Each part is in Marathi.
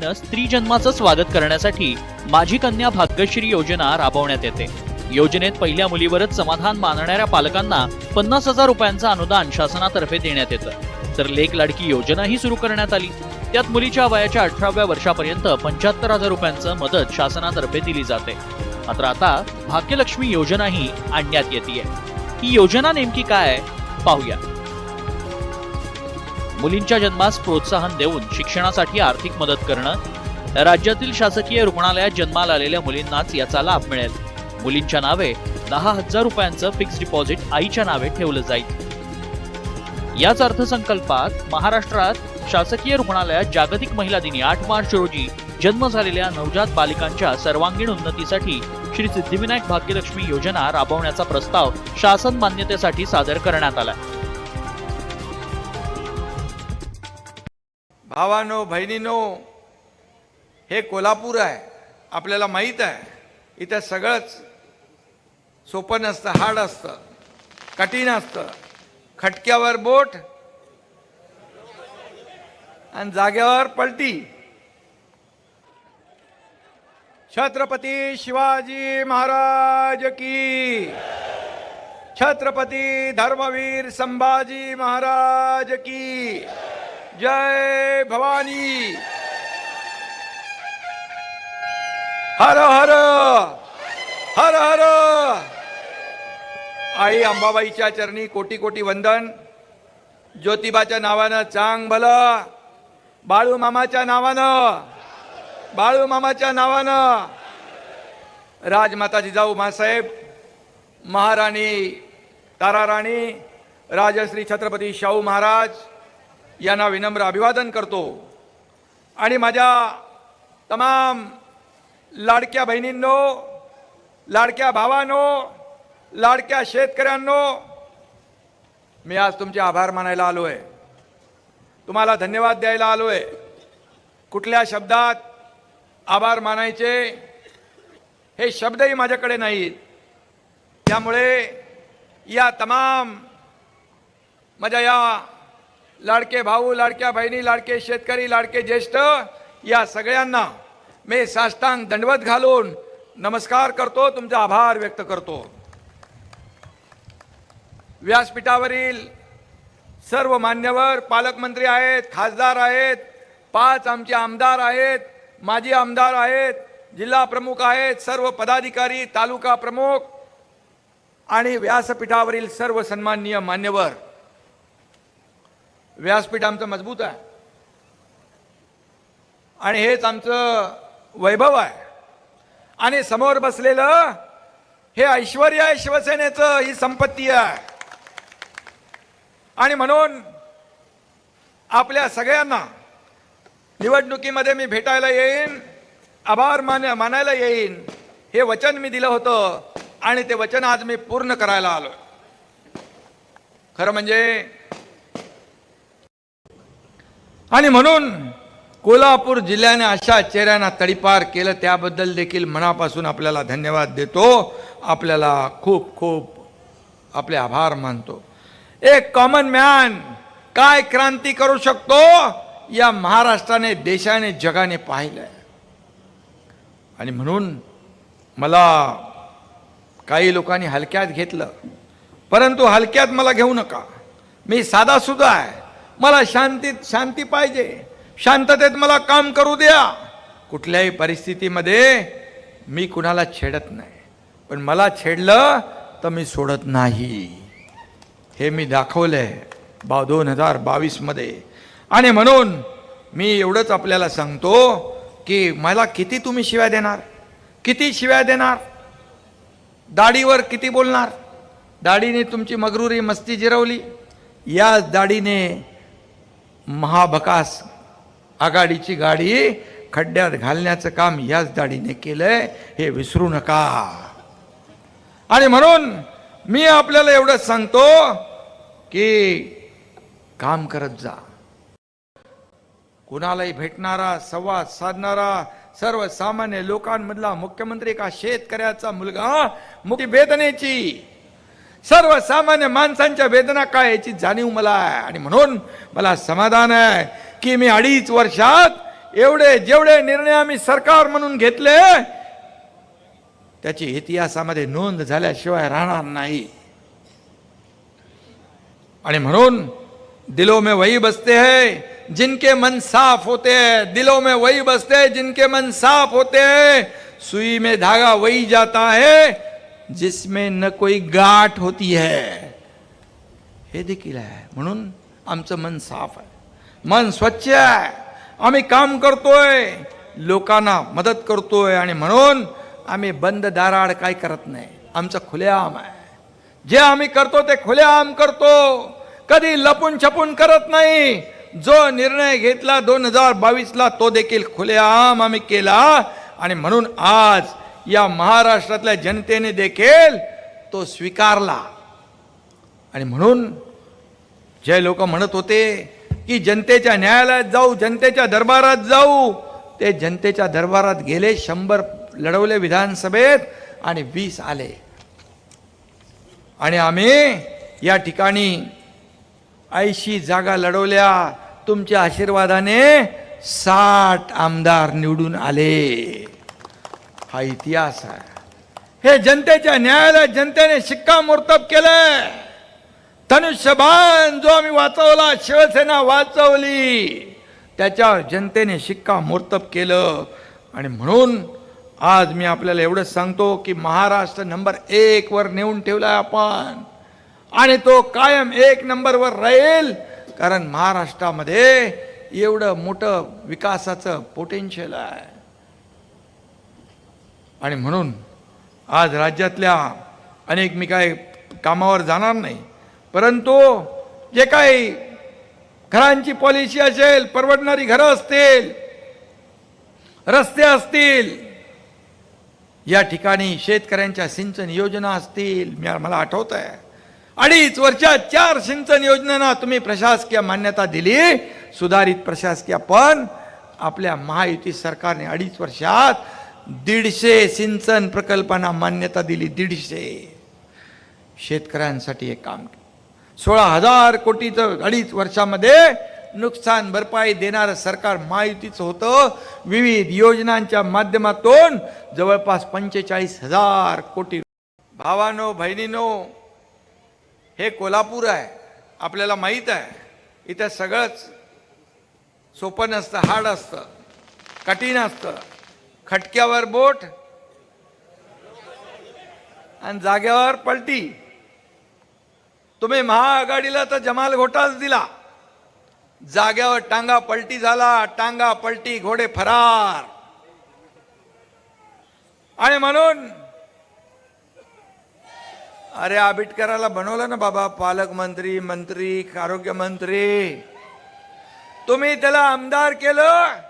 स्त्री जन्माचं स्वागत करण्यासाठी माझी कन्या भाग्यश्री योजना राबवण्यात येते. योजनेत पहिल्या मुलीवरच समाधान मानणाऱ्या पालकांना पन्नास हजार रुपयांचं अनुदान शासनातर्फे देण्यात येतं. तर लेख लाडकी योजनाही सुरू करण्यात आली. त्यात मुलीच्या वयाच्या अठराव्या वर्षापर्यंत पंच्याहत्तर हजार रुपयांचं मदत शासनातर्फे दिली जाते. मात्र आता भाग्यलक्ष्मी योजनाही आणण्यात येते ही योजना नेमकी काय पाहूया. मुलींच्या जन्मास प्रोत्साहन देऊन शिक्षणासाठी आर्थिक मदत करणं राज्यातील शासकीय रुग्णालयात जन्माला आलेल्या मुलींनाच याचा लाभ मिळेल. मुलींच्या नावे दहा हजार रुपयांचं फिक्स डिपॉझिट आईच्या नावे ठेवलं जाईल. याच अर्थसंकल्पात महाराष्ट्रात शासकीय रुग्णालयात जागतिक महिला दिनी आठ मार्च रोजी जन्म झालेल्या नवजात बालिकांच्या सर्वांगीण उन्नतीसाठी श्री सिद्धिविनायक भाग्यलक्ष्मी योजना राबवण्याचा प्रस्ताव शासन मान्यतेसाठी सादर करण्यात आला. भावानो बहिणीनो हे कोल्हापूर आहे आपल्याला माहीत आहे इथं सगळंच सोपं नसतं हार्ड असतं कठीण असतं. खटक्यावर बोट आणि जाग्यावर पलटी. छत्रपती शिवाजी महाराज की छत्रपती धर्मवीर संभाजी महाराज की जय भवानी। हर हर हर हर। आई अंबाबाईच्या चरणी कोटी कोटी वंदन. ज्योतिबाच्या नावानं चांग भलं. बाळू मामाच्या नावानं बाळू मामाच्या नावानं. राजमाता जिजाऊ मासाहेब महाराणी ताराराणी राजश्री छत्रपती शाहू महाराज यांना विनम्र अभिवादन करतो. आणि माझ्या तमाम लाडक्या बहिणींनो लाडक्या भावांनो लाडक्या शेतकऱ्यांनो मी आज तुमचे आभार मानायला आलो आहे तुम्हाला धन्यवाद द्यायला आलो आहे कुठल्या शब्दात आभार मानायचे हे शब्दही माझ्याकडे नाहीत त्यामुळे या तमाम माझ्या या लाडके भाऊ लाडक्या बहिणी लाडके शेतकरी लाडके ज्येष्ठ या सगळ्यांना मी साष्टांग दंडवत घालून नमस्कार करतो तुमचा आभार व्यक्त करतो. व्यासपीठावरील सर्व मान्यवर पालकमंत्री आहेत खासदार आहेत पाच आमचे आमदार आहेत माजी आमदार आहेत जिल्हा प्रमुख आहेत सर्व पदाधिकारी तालुका प्रमुख आणि व्यासपीठावरील सर्व सन्माननीय मान्यवर. व्यासपीठ आमचं मजबूत आहे. आणि हेच आमचं वैभव आहे. आणि समोर बसलेलं हे ऐश्वर आहे शिवसेनेचं ही संपत्ती आहे. आणि म्हणून आपल्या सगळ्यांना निवडणुकीमध्ये मी भेटायला येईन आभार मान मानायला येईन. हे वचन मी दिलं होतं आणि ते वचन आज मी पूर्ण करायला आलो खरं म्हणजे आणि म्हणून कोल्हापूर जिल्ह्याने अशा आश्चर्यांना तडीपार केलं त्याबद्दल देखील मनापासून आपल्याला धन्यवाद देतो. आपल्याला खूप खूप आपले आभार मानतो. एक कॉमन मॅन काय क्रांती करू शकतो? या महाराष्ट्राने देशाने जगाने पाहिलंय. आणि म्हणून मला काही लोकांनी हलक्यात घेतलं परंतु हलक्यात मला घेऊ नका. मी साधा सुद्धा आहे. मला शांतीत शांती पाहिजे. शांततेत मला काम करू द्या. कुठल्याही परिस्थितीमध्ये मी कुणाला छेडत नाही. पण मला छेडलं तर मी सोडत नाही. हे मी दाखवलं आहे बा दोन हजार बावीसमध्ये आणि म्हणून मी एवढंच आपल्याला सांगतो की मला किती तुम्ही शिव्या देणार? किती शिव्या देणार? दाढीवर किती बोलणार? दाढीने तुमची मगरुरी मस्ती जिरवली. याच दाढीने महाभकास आघाडीची गाडी खड्ड्यात घालण्याचं काम याच दाढीने केलंय हे विसरू नका. आणि म्हणून मी आपल्याला एवढंच सांगतो की काम करत जा. कुणालाही भेटणारा संवाद साधणारा सर्वसामान्य लोकांमधला मुख्यमंत्री का शेतकऱ्याचा मुलगा मुक्ती वेदनेची सर्वसामान्य माणसांच्या वेदना काय याची जाणीव मला आहे. आणि म्हणून मला समाधान आहे की मी अडीच वर्षात एवढे जेवढे निर्णय आम्ही सरकार म्हणून घेतले त्याची इतिहासामध्ये नोंद झाल्याशिवाय राहणार नाही. आणि म्हणून दिलो में वही बसते है जिनके मन साफ होते हैं दिलो में वही बसते हैं जिनके मन साफ होते हैं सुई में धागा वही जाता है जिसमें न कोई गाठ होती है। हे देखील आहे म्हणून आमचं मन साफ आहे. मन स्वच्छ आहे. आम्ही काम करतोय लोकांना मदत करतोय आणि म्हणून आम्ही बंद दाराड काय करत नाही. आमचं खुलेआम आहे. जे आम्ही करतो ते खुलेआम करतो. कधी लपून छपून करत नाही. जो निर्णय घेतला दोन हजार बावीसला तो देखील खुलेआम आम्ही केला आणि म्हणून आज या महाराष्ट्रातल्या जनतेने देखील तो स्वीकारला. आणि म्हणून जे लोक म्हणत होते की जनतेच्या न्यायालयात जाऊ जनतेच्या दरबारात जाऊ ते जनतेच्या दरबारात गेले शंभर लढवले विधानसभेत आणि वीस आले. आणि आम्ही या ठिकाणी ऐंशी जागा लढवल्या तुमच्या आशीर्वादाने साठ आमदार निवडून आले. हा इतिहास आहे. हे जनतेच्या न्यायालयात जनतेने शिक्कामोर्तब केलंय. धनुष्यबाण जो आम्ही वाचवला शिवसेना वाचवली त्याच्यावर जनतेने शिक्का मोर्तब केलं. आणि म्हणून आज मी आपल्याला एवढंच सांगतो की महाराष्ट्र नंबर एक वर नेऊन ठेवलाय आपण. आणि तो कायम एक नंबरवर राहील कारण महाराष्ट्रामध्ये एवढं मोठं विकासाचं पोटेन्शियल आहे. आणि म्हणून आज राज्यातल्या अनेक मी काय कामावर जाणार नाही परंतु जे काही घरांची पॉलिसी असेल परवडणारी घरं असतील रस्ते असतील या ठिकाणी शेतकऱ्यांच्या सिंचन योजना असतील मी- मला आठवत आहे अडीच वर्षात चार सिंचन योजनांना तुम्ही प्रशासकीय मान्यता दिली सुधारित प्रशासकीय पण आपल्या महायुती सरकारने अडीच वर्षात दीडशे सिंचन प्रकल्पांना मान्यता दिली दीडशे. शेतकऱ्यांसाठी हे काम केलं. सोळा हजार कोटीचं अडीच वर्षामध्ये नुकसान भरपाई देणारं सरकार महायुतीचं होतं. विविध योजनांच्या माध्यमातून जवळपास पंचेचाळीस हजार कोटी. भावानो बहिणीनो हे कोल्हापूर आहे. आपल्याला माहीत आहे. इथं सगळंच सोपं नसतं हार्ड असतं कठीण असतं. खटक्यावर बोट आणि जाग्यावर पलटी. तुम्ही महाआघाडीला तर जमाल घोटाच दिला. जाग्यावर टांगा पलटी झाला टांगा पलटी घोडे फरार. आणि म्हणून अरे आबिटकराला बनवलं ना बाबा पालकमंत्री मंत्री आरोग्यमंत्री. तुम्ही त्याला आमदार केलं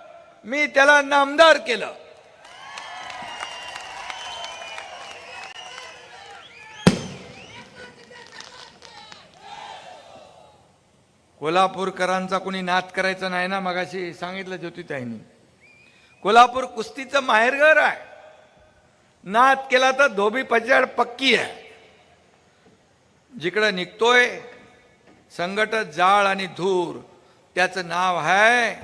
मी त्याला नामदार केलं. कोल्हापूरकरांचा कोणी नाद करायचा नाही ना मगाशी सांगितलं ज्योतिताईंनी. कोल्हापूर कुस्तीचं माहेरघर आहे. नाद केला तर धोबी पचाड पक्की आहे. जिकडं निघतोय संघटत जाळ आणि धूर त्याचं नाव आहे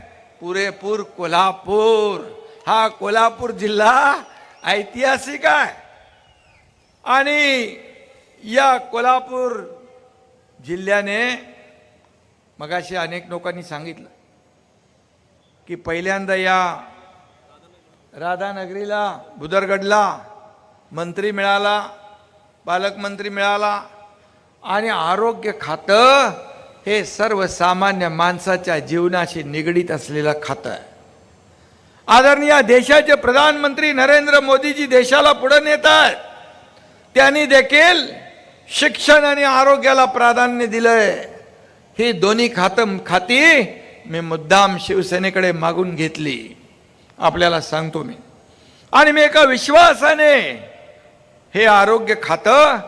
पुरेपूर कोल्हापूर. हा कोल्हापूर जिल्हा ऐतिहासिक आहे. आणि या कोल्हापूर जिल्ह्याने मगाशी अनेक लोकांनी सांगितलं की पहिल्यांदा या राधानगरीला भुदरगडला मंत्री मिळाला पालकमंत्री मिळाला आणि आरोग्य खातं हे सर्वसामान्य माणसाच्या जीवनाशी निगडीत असलेलं खातं आहे. आदरणीय देशाचे प्रधानमंत्री नरेंद्र मोदीजी देशाला पुढे नेत आहेत त्यांनी देखील शिक्षण आणि आरोग्याला प्राधान्य दिलंय. ही दोन्ही खातं खाती मी मुद्दाम शिवसेनेकडे मागून घेतली. आपल्याला सांगतो मी. आणि मी एका विश्वासाने हे आरोग्य खातं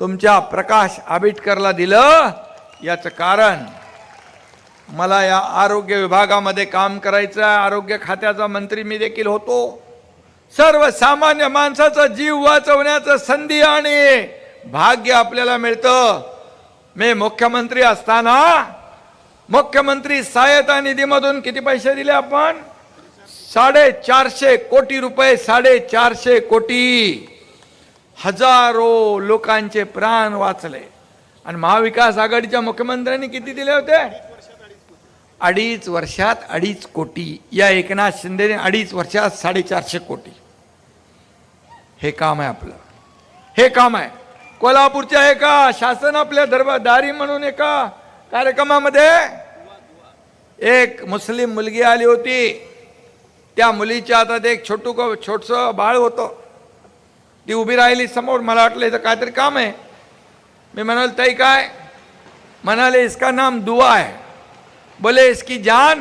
तुमच्या प्रकाश आबिटकरला दिलं. याचं कारण मला या आरोग्य विभागामध्ये काम करायचं आहे. आरोग्य खात्याचा मंत्री मी देखील होतो. सर्वसामान्य माणसाचा जीव वाचवण्याचं संधी आणि भाग्य आपल्याला मिळतं. मी मुख्यमंत्री असताना मुख्यमंत्री सहायता निधीमधून किती पैसे दिले आपण? साडेचारशे कोटी रुपये साडेचारशे कोटी. हजारो लोकांचे प्राण वाचले. आणि महाविकास आघाडीच्या मुख्यमंत्र्यांनी किती दिले होते? अडीच वर्षात अडीच कोटी. या एकनाथ शिंदेने अडीच वर्षात साडेचारशे कोटी. हे काम आहे आपलं. हे काम आहे. कोल्हापूरच्या एका शासन आपल्या दरबारदारी म्हणून एका कार्यक्रमामध्ये एक मुस्लिम मुलगी आली होती. त्या मुलीच्या हातात एक छोटू छोटस बाळ होतं. ती उभी राहिली समोर. मला वाटलं इथं काहीतरी काम आहे. मी म्हणाल ताई काय? म्हणाले इसका नाम दुआ है. बोले इसकी जान